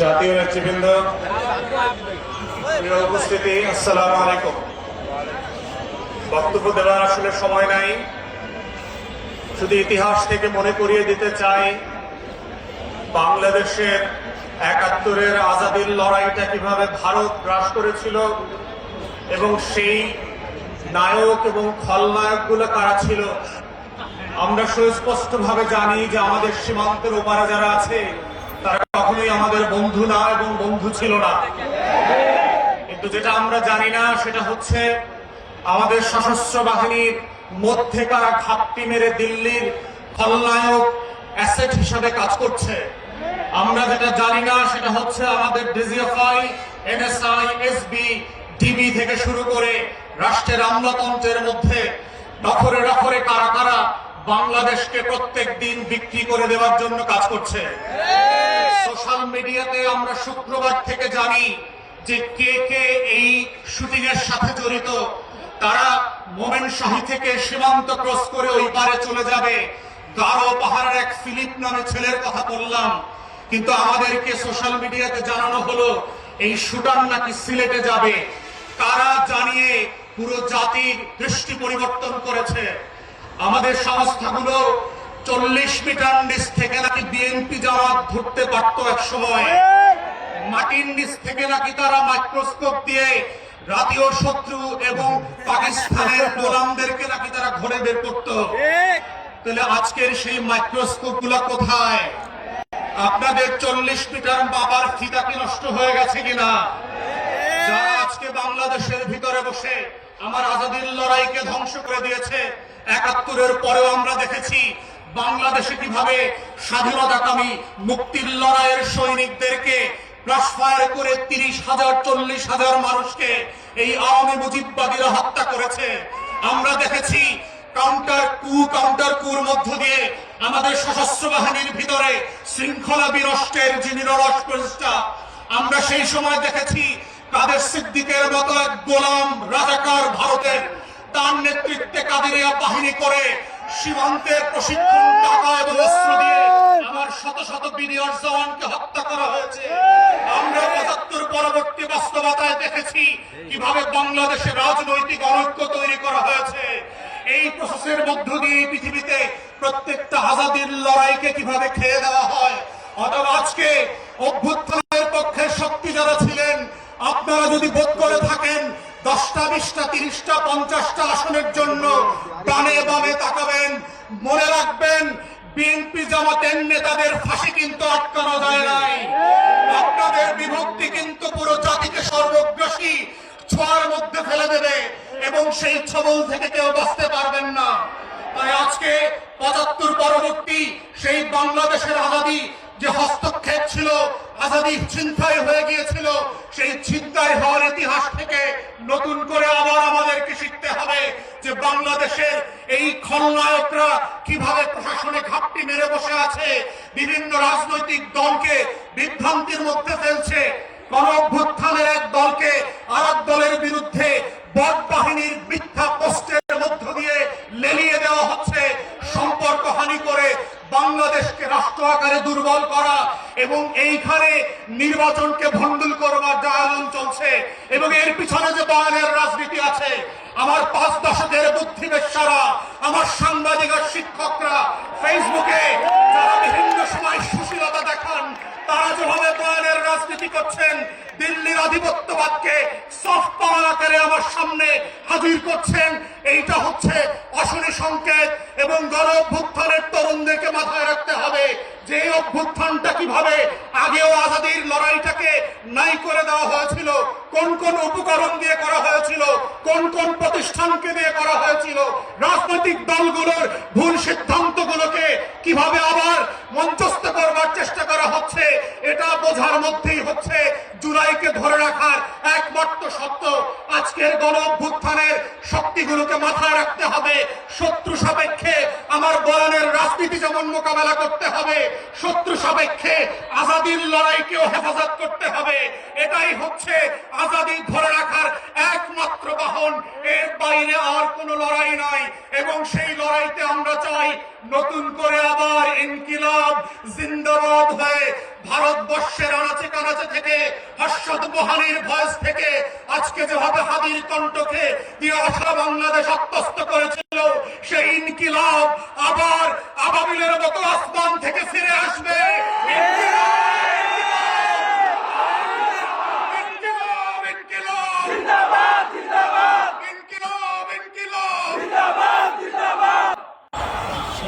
জাতীয় নেতৃবৃন্দ উপস্থিতি, আসসালামু আলাইকুম। বক্তব্য দেওয়ার আসলে সময় নাই। শুধু ইতিহাস থেকে মনে করিয়ে দিতে চাই, বাংলাদেশের একাত্তরের আজাদির লড়াইটা কীভাবে ভারত গ্রাস করেছিল এবং সেই নায়ক এবং খলনায়কগুলো কারা ছিল আমরা সুস্পষ্টভাবে জানি যে আমাদের সীমান্তের ওপারে যারা আছে, তারা কখনোই আমাদের বন্ধু না এবং বন্ধু ছিল না। কিন্তু যেটা আমরা জানি না, সেটা হচ্ছে আমাদের সশস্ত্র বাহিনীর মধ্যে কারা মেরে দিল্লির খলনায়ক অ্যাসেট হিসাবে কাজ করছে। আমরা যেটা জানি না, সেটা হচ্ছে আমাদের ডিজিএফআই, এনএসআই, এসবি, ডিবি থেকে শুরু করে রাষ্ট্রের আমলাতন্ত্রের মধ্যে নখরে নখরে কারা কারা বাংলাদেশকে প্রত্যেক দিন বিক্রি করে দেওয়ার জন্য কাজ করছে। সোশ্যাল মিডিয়াতে আমরা শুক্রবার থেকে জানি যে কে কে এই শুটিং এর সাথে জড়িত। তারা মোমেন শাহী থেকে সীমান্ত ক্রস করে ওই পারে চলে যাবে। গারো পাহাড়ের এক ফিলিপ নামে ছেলের কথা বললাম। কিন্তু আমাদেরকে সোশ্যাল মিডিয়াতে জানানো হলো, এই শুটার নাকি সিলেটে যাবে। তারা জানিয়ে পুরো জাতির দৃষ্টি পরিবর্তন করেছে। আমাদের সংস্থাগুলো চল্লিশ মিটার নিচ থেকে নাকি বিএনপি জামাত ধরতে পারতো এক সময়, মাটির নিচ থেকে নাকি তারা মাইক্রোস্কোপ দিয়ে জাতীয় শত্রু এবং পাকিস্তানের গোলামদেরকে নাকি তারা ঘরে বের করত। তাহলে আজকের সেই মাইক্রোস্কোপগুলা কোথায়? আপনাদের চল্লিশ মিটার বাবার ফিতা কি নষ্ট হয়ে গেছে কিনা? যারা আজকে বাংলাদেশের ভিতরে বসে আমার আজাদির লড়াইকে ধ্বংস করে দিয়েছে একাত্তরের পরেও আমরা দেখেছি বাংলাদেশে কীভাবে স্বাধীনতাকামী মুক্তির লড়াইয়ের সৈনিকদেরকে করে তিরিশ হাজার, চল্লিশ হাজার মানুষকে এই আওয়ামী মুজিববাদীরা হত্যা করেছে। আমরা দেখেছি কাউন্টার কু কাউন্টার কুর মধ্য দিয়ে আমাদের সশস্ত্র বাহিনীর ভিতরে শৃঙ্খলা বিনষ্টের যে নিরলস প্রচেষ্টা আমরা সেই সময় দেখেছি কাদের সিদ্দিকের মতো এক গোলাম রাজাকার ভারতের তার নেতৃত্বে কাদেরিয়া বাহিনী করে সীমান্তের প্রশিক্ষণ, টাকা এবং অস্ত্র দিয়ে আমার শত শত বিনিয়োগ জওয়ানকে হত্যা করা হয়েছে। আমরা পঁচাত্তর পরবর্তী বাস্তবতায় দেখেছি কীভাবে বাংলাদেশে রাজনৈতিক অনৈক্য তৈরি করা হয়েছে। এই প্রসেসের মধ্য দিয়ে পৃথিবীতে প্রত্যেকটা আজাদির লড়াইকে কীভাবে খেয়ে দেওয়া হয়, অথবা আজকে অভ্যুত্থানের পক্ষে শক্তি যারা ছিলেন, আপনারা যদি বোধ করে থাকেন দশটা, বিশটা, তিরিশটা, পঞ্চাশটা আসনের জন্য ডানে বামে তাকাবেন, মনে রাখবেন, বিএনপি জামাতের নেতাদের ফাঁসি কিন্তু আটকানো যায় নাই। আপনাদের বিভক্তি কিন্তু পুরো জাতিকে সর্বগ্রাসী ছোঁয়ার মধ্যে ফেলে দেবে এবং সেই ছবল থেকে কেউ বাঁচতে পারবেন না। তাই আজকে পঁচাত্তর পরবর্তী সেই বাংলাদেশের আজাদি যে হস্তক্ষেপ আজাদি ছিনতাই হয়ে গিয়েছিল। সেই ছিনতাই হওয়ার ইতিহাস থেকে নতুন করে আবার আমাদেরকে শিখতে হবে যে বাংলাদেশের এই খলনায়করা কীভাবে প্রশাসনে ঘাপটি মেরে বসে আছে, বিভিন্ন রাজনৈতিক দলকে বিভ্রান্তির মধ্যে ফেলছে গণ অভ্যুত্থানের এক দলকে আর এক দলের বিরুদ্ধে বট বাহিনীর মিথ্যা পোস্টের মধ্য দিয়ে লেলিয়ে দেওয়া হচ্ছে সম্পর্ক হানি করে রাষ্ট্র আকারে দুর্বল করা এবং এইখানে নির্বাচনকে ভণ্ডুল করবার যা আয়োজন চলছে এবং এর পিছনে যে বাঙালির রাজনীতি আছে, আমার পাঁচ দশকের বুদ্ধিবেশারা আমার সাংবাদিক আর শিক্ষকরা ফেসবুকে যারা বিভিন্ন সময় সুশীলতা দেখান তারা যেভাবে বয়ানের রাজনীতি করছেন, দিল্লির আধিপত্যবাদকে সফট পাওয়ার আকারে আমার সামনে হাজির করছেন। এইটা হচ্ছে অশনি সংকেত এবং গণ অভ্যুত্থানের তরুণদেরকে মাথায় রাখতে হবে যে অভ্যুত্থানটা কীভাবে আগেও আজাদির লড়াইটাকে নাই করে দেওয়া হয়েছিল। কোন কোন উপকরণ দিয়ে করা হয়েছিল? কোন কোন প্রতিষ্ঠানকে দিয়ে করা হয়েছিল? রাজনৈতিক দলগুলোর ভুল সিদ্ধান্তগুলোকে কীভাবে আবার মঞ্চস্থ করবার চেষ্টা করা হচ্ছে, এটা বোঝার মধ্যেই হচ্ছে জুলাইকে ধরে রাখার একমাত্র সত্য আজকের গণ অভ্যুত্থানের শক্তিগুলোকে মাথায় রাখতে হবে, শত্রু সাপেক্ষে আমার বয়ানের রাজনীতি যেমন মোকাবেলা করতে হবে, শত্রু সাপেক্ষে আজাদির লড়াইকেও হেফাজত করতে হবে। এটাই হচ্ছে আজাদি ধরে রাখার একমাত্র বাহন। এর বাইরে আর কোনো লড়াই নাই। এবং সেই লড়াইতে আমরা চাই নতুন করে আবার ইনকিলাব, জিন্দাবাদ হয়ে ভারতবর্ষের আনাচে কানাচে থেকে হর্ষদ বহানির ভয়েস থেকে আজকে যেভাবে হাদির কণ্ঠকে দিয়ে আশা বাংলাদেশ আত্মস্থ করেছিল, সেই ইনকিলাব আবার আবাবিলের মতো আসমান থেকে ফিরে আসবে।